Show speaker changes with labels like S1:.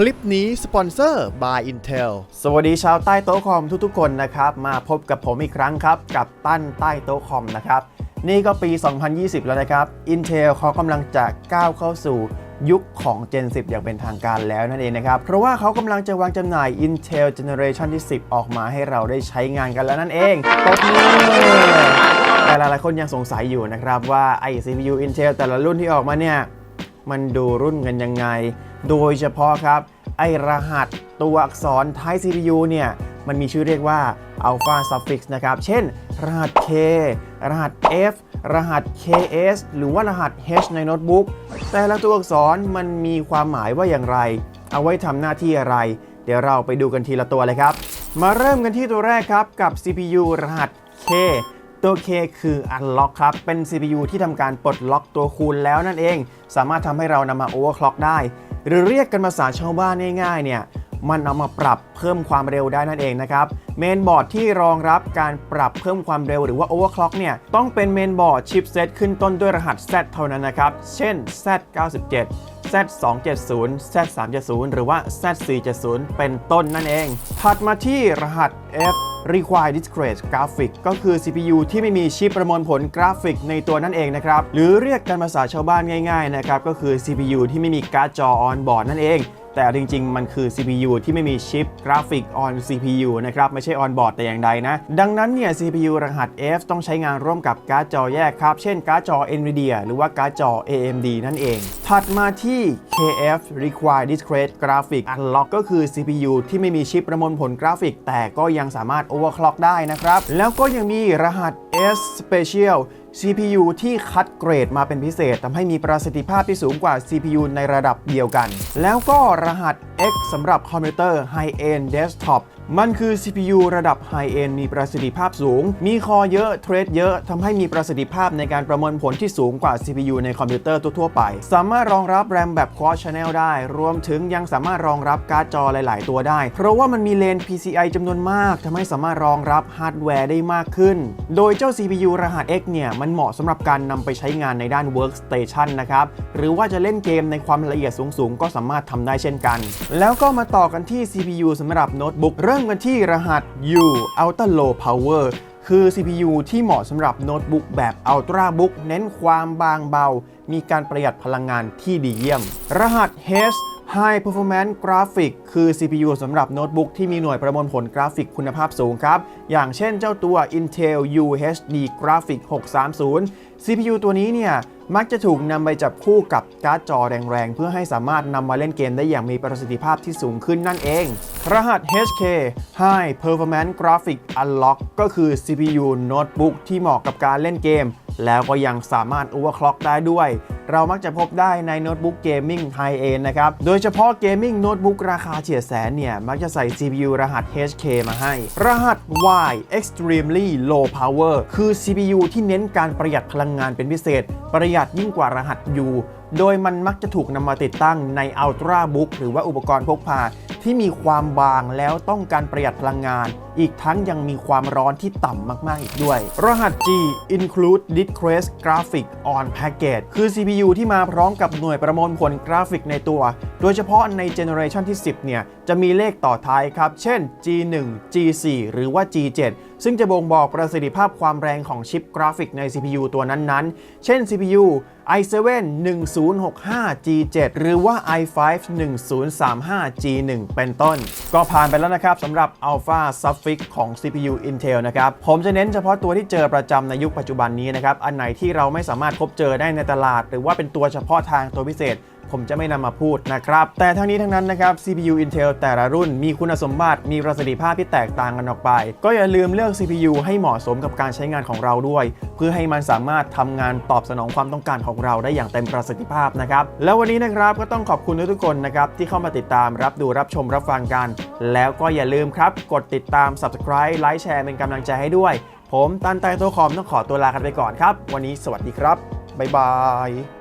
S1: คลิปนี้สปอนเซอร์ by Intel
S2: สวัสดีชาวใต้โต๊ะคอมทุกๆคนนะครับ มาพบกับผมอีกครั้งครับ กับตั้นใต้โต๊ะคอมนะครับ นี่ก็ปี 2020 แล้วนะครับ Intel เขากำลังจะก้าวเข้าสู่ยุคของ Gen 10 อย่างเป็นทางการแล้วนั่นเองนะครับ เพราะว่าเขากำลังจะวางจำหน่าย Intel Generation ที่ 10 ออกมาให้เราได้ใช้งานกันแล้วนั่นเองตบมือแต่หลายๆคนยังสงสัยอยู่นะครับว่าไอ้ CPU Intel แต่ละรุ่นที่ออกมาเนี่ยมันดูรุ่นกันยังไง โดยเฉพาะครับ ไอรหัสตัวอักษรท้าย CPU เนี่ยมันมีชื่อเรียกว่า Alpha Suffix นะครับ เช่น รหัส K รหัส F รหัส KS หรือว่ารหัส H ในโน้ตบุ๊ก แต่ละตัวอักษรมันมีความหมายว่าอย่างไร เอาไว้ทำหน้าที่อะไร เดี๋ยวเราไปดูกันทีละตัวเลยครับ มาเริ่มกันที่ตัวแรกครับ กับ CPU รหัส K ตัว K คือ Unlock ครับ เป็น CPU ที่ทำการปลดล็อกตัวคูณแล้วนั่นเอง สามารถทำให้เรานำมา overclock ได้ หรือเรียกกันภาษาชาวบ้านง่ายๆเนี่ยมันเอามาปรับเพิ่มความเร็วได้นั่นเองนะครับเมนบอร์ดที่รองรับการปรับเพิ่มความเร็วหรือว่าโอเวอร์คล็อกเนี่ยต้องเป็นเมนบอร์ดชิปเซตขึ้นต้นด้วยรหัส Z เท่านั้นนะครับ เช่น Z97 Z270 Z370 หรือว่า Z470 เป็นต้นนั่นเอง ถัดมาที่รหัส F Require Discrete Graphic ก็คือ CPU ที่ไม่มีชิปประมวลผลกราฟิกในตัวนั่นเองนะครับ หรือเรียกกันภาษาชาวบ้านง่ายๆนะครับ ก็คือ CPU ที่ไม่มีการ์ดจอออนบอร์ดนั่นเอง แต่จริง ๆ มันคือ CPU ที่ไม่มีชิปกราฟิก on CPU นะครับไม่ใช่ on board แต่อย่างใดนะ ดังนั้นเนี่ย CPU รหัส F ต้องใช้งานร่วมกับการ์ดจอแยกครับ เช่นการ์ดจอ NVIDIA หรือว่าการ์ดจอ AMD นั่นเอง ถัดมาที่ KF Require Discrete Graphic Unlock ก็คือ CPU ที่ไม่มีชิปประมวลผลกราฟิก แต่ก็ยังสามารถ overclock ได้นะครับแล้วก็ยังมีรหัส S Special CPU ที่คัดเกรดมาเป็นพิเศษทำให้มีประสิทธิภาพที่สูงกว่า CPU ในระดับเดียวกัน แล้วก็รหัส X สำหรับคอมพิวเตอร์ High End Desktop มันคือ CPU ระดับ High End มีประสิทธิภาพสูง มีคอเยอะ เทรดเยอะทำให้มีประสิทธิภาพในการประมวลผลที่สูงกว่า CPU ในคอมพิวเตอร์ทั่วๆไป สามารถรองรับแรมแบบ Quad Channel ได้ รวมถึงยังสามารถรองรับการ์ดจอหลาย ๆ ตัวได้ เพราะว่ามันมีเลน PCI จำนวนมากทำให้สามารถรองรับฮาร์ดแวร์ได้มากขึ้น โดยเจ้า CPU รหัส X เนี่ย มันเหมาะสำหรับการนำไปใช้งานในด้าน Workstation นะครับ หรือว่าจะเล่นเกมในความละเอียดสูง ๆ ก็สามารถทำได้เช่นกัน แล้วก็มาต่อกันที่ CPU สำหรับโน้ตบุ๊กเริ่มกันที่รหัส U Ultra Low Power คือ CPU ที่เหมาะสำหรับโน้ตบุ๊กแบบ Ultra Book เน้นความบางเบา มีการประหยัดพลังงานที่ดีเยี่ยม รหัส H High Performance Graphic คือ CPU สำหรับโน้ตบุ๊กที่มีหน่วยประมวลผลกราฟิกคุณภาพสูงครับ อย่างเช่นเจ้าตัว Intel UHD Graphic 630 CPU ตัวนี้เนี่ยมักจะถูกนำไปจับคู่กับการ์ดจอแรงๆ เพื่อให้สามารถนำมาเล่นเกมได้อย่างมีประสิทธิภาพที่สูงขึ้นนั่นเอง รหัส HK High Performance Graphic Unlock ก็คือ CPU โน้ตบุ๊กที่เหมาะกับการเล่นเกม แล้วก็ยังสามารถ overclock ได้ด้วยเรามักจะพบได้ในโน้ตบุ๊กเกมมิ่งไฮเอนนะครับ โดยเฉพาะเกมมิ่งโน้ตบุ๊กราคาเฉียดแสนเนี่ย มักจะใส่ CPU รหัส HK มาให้ รหัส Y Extremely Low Power คือ CPU ที่เน้นการประหยัดพลังงานเป็นพิเศษ ประหยัดยิ่งกว่ารหัส U โดยมันมักจะถูกนำมาติดตั้งใน Ultra Book หรือว่าอุปกรณ์พกพาที่มีความบางแล้วต้องการประหยัดพลังงาน อีกทั้งยังมีความร้อนที่ต่ำมาก ๆ อีกด้วย รหัส G Include Discrete Graphic on Package คือ CPU ที่มาพร้อมกับหน่วยประมวลผลกราฟิกในตัว โดยเฉพาะในเจเนอเรชันที่ 10 เนี่ย จะมีเลขต่อท้ายครับ เช่น G1 G4 หรือว่า G7 ซึ่งจะบ่งบอกประสิทธิภาพความแรงของชิปกราฟิกใน CPU ตัวนั้นๆ เช่น CPU i7 1065G7 หรือว่า i5 1035G1 เป็นต้น ก็ผ่านไปแล้วนะครับสำหรับ Alpha Suffix ของ CPU Intel นะครับ ผมจะเน้นเฉพาะตัวที่เจอประจำในยุคปัจจุบันนี้นะครับ อันไหนที่เราไม่สามารถพบเจอได้ในตลาด หรือว่าเป็นตัวเฉพาะทางตัวพิเศษ ผมจะไม่นำมาพูดนะครับ แต่ทั้งนี้ทั้งนั้นนะครับ CPU Intel แต่ละรุ่นมีคุณสมบัติ มีประสิทธิภาพที่แตกต่างกันออกไป ก็อย่าลืมเลือก CPU ให้เหมาะสมกับการใช้งานของเราด้วย เพื่อให้มันสามารถทำงานตอบสนองความต้องการของเราได้อย่างเต็มประสิทธิภาพนะครับ แล้ววันนี้นะครับก็ต้องขอบคุณทุกคนนะครับที่เข้ามาติดตามรับดูรับชมรับฟังกัน แล้วก็อย่าลืมครับ กดติดตาม Subscribe ไลค์แชร์เป็นกำลังใจให้ด้วย ผมตันไตโตคอมต้องขอตัวลากันไปก่อนครับ วันนี้สวัสดีครับ บ๊ายบาย